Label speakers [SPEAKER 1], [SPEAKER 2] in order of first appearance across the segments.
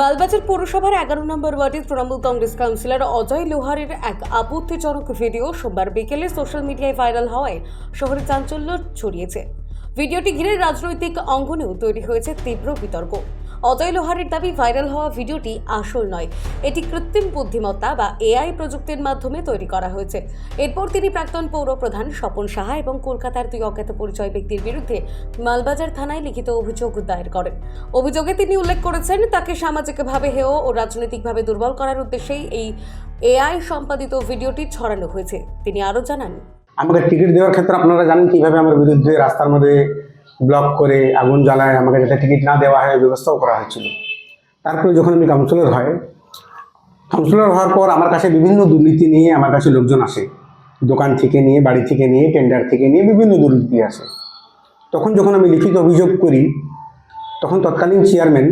[SPEAKER 1] মালবাজার পৌরসভার এগারো নম্বর ওয়ার্ডের তৃণমূল কংগ্রেস কাউন্সিলর অজয় লোহারের এক আপত্তিজনক ভিডিও সোমবার বিকেলে সোশ্যাল মিডিয়ায় ভাইরাল হওয়ায় শহরে চাঞ্চল্য ছড়িয়েছে। ভিডিওটি ঘিরে রাজনৈতিক অঙ্গনেও তৈরি হয়েছে তীব্র বিতর্ক। অজয় লোহারের দাবি ভাইরাল হওয়া ভিডিওটি আসল নয়। এটি কৃত্রিম বুদ্ধিমত্তা বা এআই প্রযুক্তির মাধ্যমে তৈরি করা হয়েছে। এরপর তিনি প্রাক্তন পৌর প্রধান স্বপন সাহা এবং কলকাতার দুই অজ্ঞাত পরিচয় ব্যক্তির বিরুদ্ধে মালবাজার থানায় লিখিত অভিযোগ দায়ের করেন। অভিযোগে তিনি উল্লেখ করেছেন, তাকে সামাজিকভাবে হেয় ও রাজনৈতিকভাবে দুর্বল করার উদ্দেশ্যেই এই এআই সম্পাদিত ভিডিওটি ছড়ানো হয়েছে। তিনি আরও জানান,
[SPEAKER 2] আমাকে টিকিট দেওয়ার ক্ষেত্রে আপনারা জানেন কীভাবে আমার বিরুদ্ধে রাস্তার মধ্যে ব্লক করে আগুন জ্বালায়, আমাকে যাতে টিকিট না দেওয়া হয় ব্যবস্থাও করা হয়েছিল। তারপরে যখন আমি কাউন্সিলর হয় কাউন্সিলর হওয়ার পর আমার কাছে বিভিন্ন দুর্নীতি নিয়ে আমার কাছে লোকজন আসে। দোকান থেকে নিয়ে, বাড়ি থেকে নিয়ে টেন্ডার থেকে নিয়ে বিভিন্ন দুর্নীতি আসে। তখন যখন আমি লিখিত অভিযোগ করি, তখন তৎকালীন চেয়ারম্যান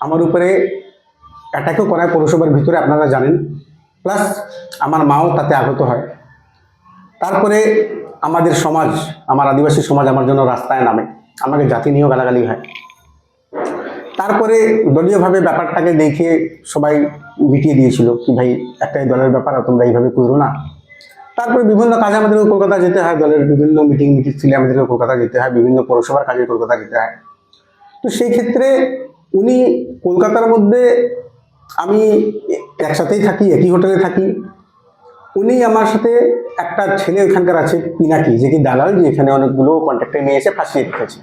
[SPEAKER 2] আমার উপরে অ্যাটাকও করায় পৌরসভার ভিতরে, আপনারা জানেন। প্লাস আমার মাও তাতে আহত হয়। তারপরে আমাদের সমাজ, আমার আদিবাসী সমাজ আমার জন্য রাস্তায় নামে। আমাকে জাতি নিয়েও গালাগালি হয়। তারপরে দলীয়ভাবে ব্যাপারটাকে দেখে সবাই মিটিয়ে দিয়েছিল কি ভাই, একটাই দলের ব্যাপার আর তোমরা এইভাবে করো না। তারপরে বিভিন্ন কাজে আমাদেরকে কলকাতা যেতে হয়, দলের বিভিন্ন মিটিং মিটিং ছিল আমাদেরকে কলকাতা যেতে হয়, বিভিন্ন পৌরসভার কাজে কলকাতা যেতে হয়। তো সেই ক্ষেত্রে উনি কলকাতার মধ্যে আমি একসাথেই থাকি, একই হোটেলে থাকি। উনি আমার সাথে একটা ছেলে ওইখানকার আছে, পিনাকি, যে কি দালাল, যে এখানে অনেকগুলো কন্ট্রাক্টে নিয়ে এসে ফাঁসিয়ে রেখেছে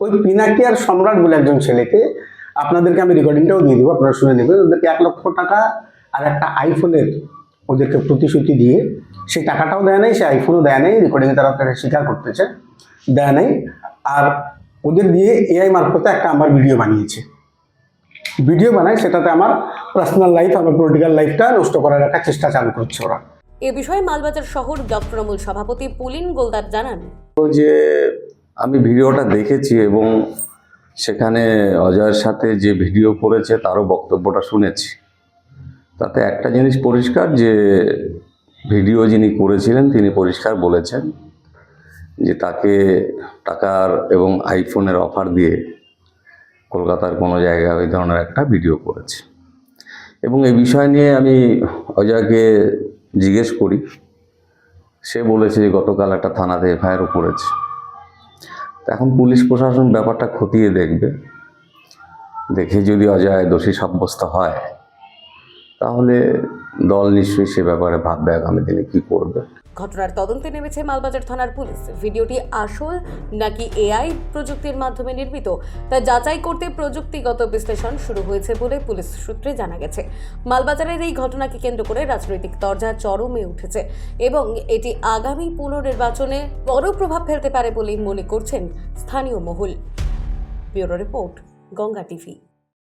[SPEAKER 2] ওই পিনাকি আর সম্রাট বলে একজন ছেলেকে আপনাদেরকে আমি রেকর্ডিংটাও দিয়ে দেবো আপনারা শুনে নেবেন। ওদেরকে এক লক্ষ টাকা আর একটা আইফোনের ওদেরকে প্রতিশ্রুতি দিয়ে সেই টাকাটাও দেয় নাই সে আইফোনও দেয় নাই রেকর্ডিংয়ে তারা তারা স্বীকার করতেছে দেয় নাই। আর ওদের দিয়ে এআই মারফতে একটা আমার ভিডিও বানিয়েছে। ভিডিও বানায় সেটাতে আমার পার্সোনাল লাইফ আমার পলিটিক্যাল লাইফটা নষ্ট করার একটা চেষ্টা চালু করছে ওরা।
[SPEAKER 1] এ বিষয়ে মালবাজার শহর তৃণমূল সভাপতি পুলিন গোলদার জানান।
[SPEAKER 3] যে আমি ভিডিওটা দেখেছি এবং সেখানে অজয়ের সাথে যে ভিডিও করেছে তারও বক্তব্যটা শুনেছি। তাতে একটা জিনিস পরিষ্কার যে ভিডিও যিনি করেছিলেন তিনি পরিষ্কার বলেছেন যে তাকে টাকার এবং আইফোনের অফার দিয়ে কলকাতার কোনো জায়গায় ওই ধরনের একটা ভিডিও করেছে। এবং এই বিষয় নিয়ে আমি অজয়কে জিজ্ঞেস করি। সে বলেছে যে গতকাল একটা থানাতে এফআইআরও করেছে। এখন পুলিশ প্রশাসন ব্যাপারটা খতিয়ে দেখবে। দেখে যদি অজয় দোষী সাব্যস্ত হয়, তাহলে দল নিশ্চয়ই সে ব্যাপারে ভাববে আগামী দিনে কী করবে।
[SPEAKER 1] ঘটনার তদন্তে নেমেছে মালবাজার থানার পুলিশ। ভিডিওটি আসল নাকি এআই প্রযুক্তির মাধ্যমে নির্মিত, তা যাচাই করতে প্রযুক্তিগত বিশ্লেষণ শুরু হয়েছে বলে পুলিশ সূত্রে জানা গেছে। মালবাজারের এই ঘটনাকে কেন্দ্র করে রাজনৈতিক তরজা চরমে উঠেছে এবং এটি আগামী পুনর্নির্বাচনে বড় প্রভাব ফেলতে পারে বলেই মনে করছেন স্থানীয় মহল। Bureau report, Ganga TV.